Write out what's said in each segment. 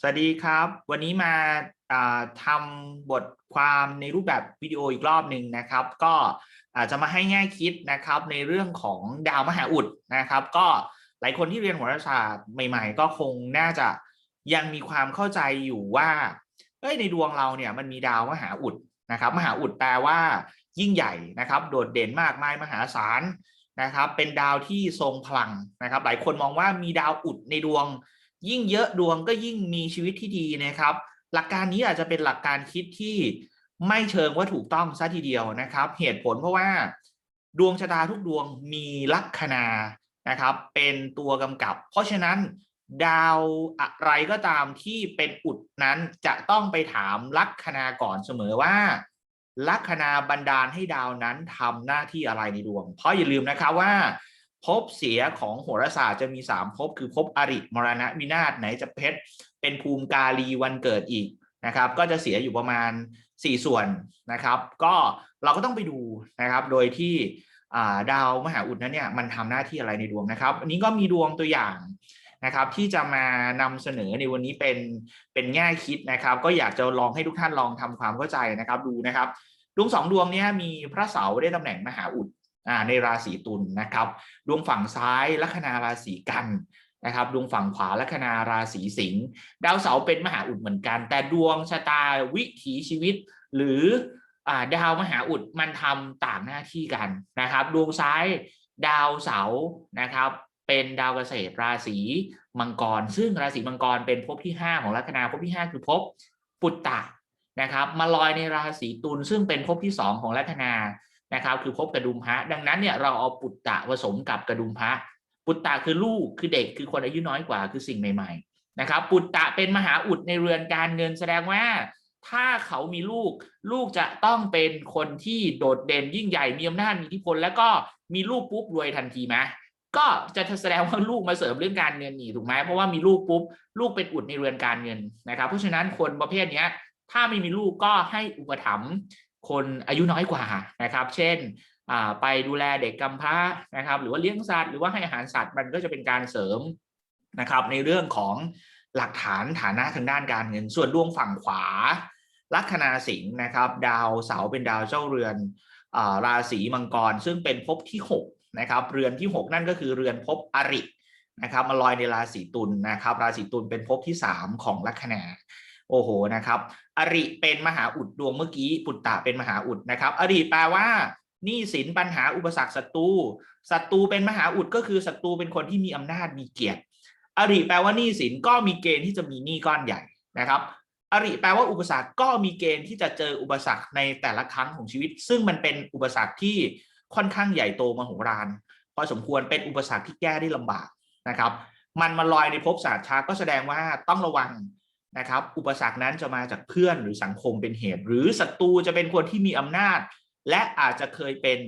สวัสดีครับ วันนี้มาทำบทความในรูปแบบวิดีโออีกรอบหนึ่งนะครับ ก็อาจจะมาให้แง่คิดนะครับในเรื่องของดาวมหาอุดนะครับ ก็หลายคนที่เรียนโหราศาสตร์ใหม่ ๆ ก็คงน่าจะยังมีความเข้าใจอยู่ว่าเอ้ยในดวงเราเนี่ยมันมีดาวมหาอุดนะครับ มหาอุดแปลว่ายิ่งใหญ่นะครับ โดดเด่นมากมายมหาศาลนะครับ เป็นดาวที่ทรงพลังนะครับ หลายคนมองว่ามีดาวอุดในดวง ยิ่งเยอะดวงก็ยิ่งมีชีวิตที่ดีนะครับ หลักการนี้อาจจะเป็นหลักการคิดที่ไม่เชิงว่าถูกต้องซะทีเดียวนะครับ เหตุผลเพราะว่า ดวงชะตาทุกดวงมีลัคนานะครับ เป็นตัวกำกับ เพราะฉะนั้นดาวอะไรก็ตามที่เป็นอุดนั้นจะต้องไปถามลัคนาก่อนเสมอว่า ลัคนาบันดาลให้ดาวนั้นทำหน้าที่อะไรในดวง เพราะอย่าลืมนะครับว่า ภพเสียของโหราศาสตร์จะมีสามภพคือภพอริมรณะวินาศไหนจะเพชรเป็นภูมิกาลีวันเกิดอีกนะครับ ก็จะเสียอยู่ประมาณ 4 ส่วนนะครับ ก็เราก็ต้องไปดูนะครับ โดยที่าดาวมหาอุดนั้นเนี่ยมันทำหน้าที่อะไรในดวงนะครับ อันนี้ก็มีดวงตัวอย่างนะครับ ที่จะมานำเสนอในวันนี้เป็นเป็นแง่คิดนะครับ ก็อยากจะลองให้ทุกท่านลองทำความเข้าใจนะครับ ดูนะครับดวงสองดวงเนี้ยมีพระเสาร์ได้ตำแหน่งมหาอุด ในราศีตุลนะครับดวงฝั่งซ้ายลัคนาราศีกันนะครับดวงฝั่งขวาลัคนาราศีสิงห์ดาวเสาร์เป็นมหาอุดเหมือนกัน แต่ดวงชะตาวิถีชีวิต หรืออดาวมหาอุดมันทำต่างหน้าที่กันนะครับ ดวงซ้ายดาวเสาร์นะครับเป็นดาวเกษตรราศีมังกร ซึ่งราศีมังกรเป็นภพที่ 5 ของลัคนาภพที่ 5 คือภพปุตตะนะครับมาลอยในราศีตุลซึ่งเป็นภพที่ 2 ของลัคนา นะครับ คือพบกระดุมพระดังนั้นเนี่ยเราเอาปุตตะผสมกับกระดุมพระปุตตะคือลูกคือเด็กคือคนอายุน้อยกว่าคือสิ่งใหม่ ๆ นะครับ ปุตตะเป็นมหาอุดในเรือนการเงินแสดงว่า ถ้าเขามีลูก ลูกจะต้องเป็นคนที่โดดเด่นยิ่งใหญ่มีอำนาจมีอิทธิพลแล้วก็มีลูกปุ๊บรวยทันทีไหมก็จะแสดงว่าลูกมาเสริมเรื่องการเงินนี่ถูกไหมเพราะว่ามีลูกปุ๊บลูกเป็นอุดในเรือนการเงินนะครับ เพราะฉะนั้นคนประเภทเนี้ยถ้าไม่มีลูกก็ให้อุปถัมภ์ คนอายุน้อยกว่านะครับ เช่นไปดูแลเด็กกำพร้านะครับ หรือว่าเลี้ยงสัตว์หรือว่าให้อาหารสัตว์มันก็จะเป็นการเสริมนะครับ ในเรื่องของหลักฐานฐานะทางด้านการเงิน ส่วนดวงฝั่งขวา ลัคนาสิงห์นะครับ ดาวเสาร์เป็นดาวเจ้าเรือนอราศีมังกร ซึ่งเป็นภพที่6นะครับเรือนที่ 6 นั่นก็คือเรือนภพอรินะครับมาลอยในราศีตุลนะครับ ราศีตุลเป็นภพที่ 3 ของลัคนา โอ้โหนะครับ อริเป็นมหาอุดดวงเมื่อกี้ปุตตะเป็นมหาอุดนะครับ อริแปลว่าหนี้สินปัญหาอุปสรรคศัตรูศัตรูเป็นมหาอุดก็คือศัตรูเป็นคนที่มีอำนาจมีเกียรติ อริแปลว่าหนี้สินก็มีเกณฑ์ที่จะมีหนี้ก้อนใหญ่นะครับ อริแปลว่าอุปสรรคก็มีเกณฑ์ที่จะเจออุปสรรคในแต่ละครั้งของชีวิต ซึ่งมันเป็นอุปสรรคที่ค่อนข้างใหญ่โตมโหฬารพอสมควรเป็นอุปสรรคที่แก้ได้ลำบากนะครับ มันมาลอยในภพศาสตร์ชาก็แสดงว่าต้องระวัง นะครับ อุปสรรคนั้นจะมาจากเพื่อนหรือสังคมเป็นเหตุ หรือศัตรูจะเป็นคนที่มีอำนาจ และอาจจะเคยเป็น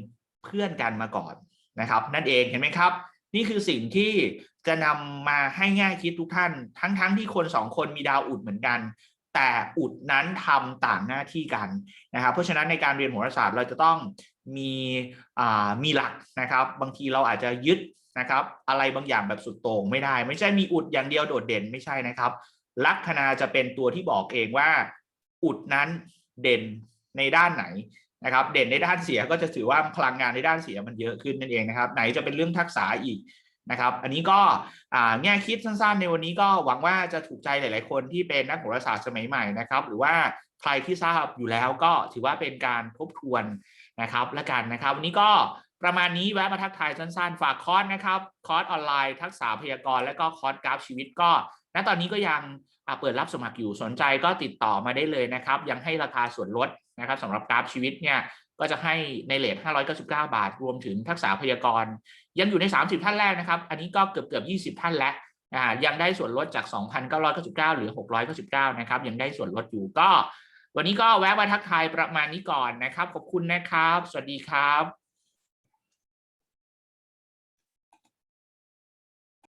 เพื่อนกันมาก่อนนะครับ นั่นเองเห็นไหมครับ นี่คือสิ่งที่จะนำมาให้ง่ายคิดทุกท่าน ทั้งๆทที่คนสองคนมีดาวอุดเหมือนกัน แต่อุดนั้นทำต่างหน้าที่กันนะครับ เพราะฉะนั้นในการเรียนโหราศาสตร์เราจะต้องมีมีหลักนะครับ บางทีเราอาจจะยึดนะครับ อะไรบางอย่างแบบสุดโต่งไม่ได้ ไม่ใช่มีอุดอย่างเดียวโดดเด่นไม่ใช่นะครับ ลัคนาจะเป็นตัวที่บอกเองว่า อุดนั้นเด่นในด้านไหนนะครับ เด่นในด้านเสียก็จะถือว่าพลังงานในด้านเสียมันเยอะขึ้นนั่นเองนะครับ ไหนจะเป็นเรื่องทักษะอีกนะครับ อันนี้ก็แง่คิดสั้นๆ ในวันนี้ก็หวังว่าจะถูกใจหลาย ๆ คนที่เป็นนักโหราศาสตร์สมัยใหม่นะครับ หรือว่าใครที่ทราบอยู่แล้วก็ถือว่าเป็นการทบทวนนะครับและกันนะครับ วันนี้ก็ประมาณนี้แวะมาทักทายสั้นๆ ฝากคอร์สนะครับ คอร์สออนไลน์ทักษะพยากรณ์และก็คอร์สกราฟชีวิตก็ ณตอนนี้ก็ยังเปิดรับสมัครอยู่สนใจก็ติดต่อมาได้เลยนะครับ ยังให้ราคาส่วนลดนะครับสำหรับกราฟชีวิตเนี่ยก็จะให้ในเลท599 บาท รวมถึงทักษะพยากรณ์ยังอยู่ใน 30 ท่านแรกนะครับ อันนี้ก็เกือบเกือบ20 ท่านแล้วยังได้ส่วนลดจาก 2,999 หรือ 699 นะครับ ยังได้ส่วนลดอยู่ก็ วันนี้ก็แวะมาทักทายประมาณนี้ก่อนนะครับ ขอบคุณนะครับ สวัสดีครับ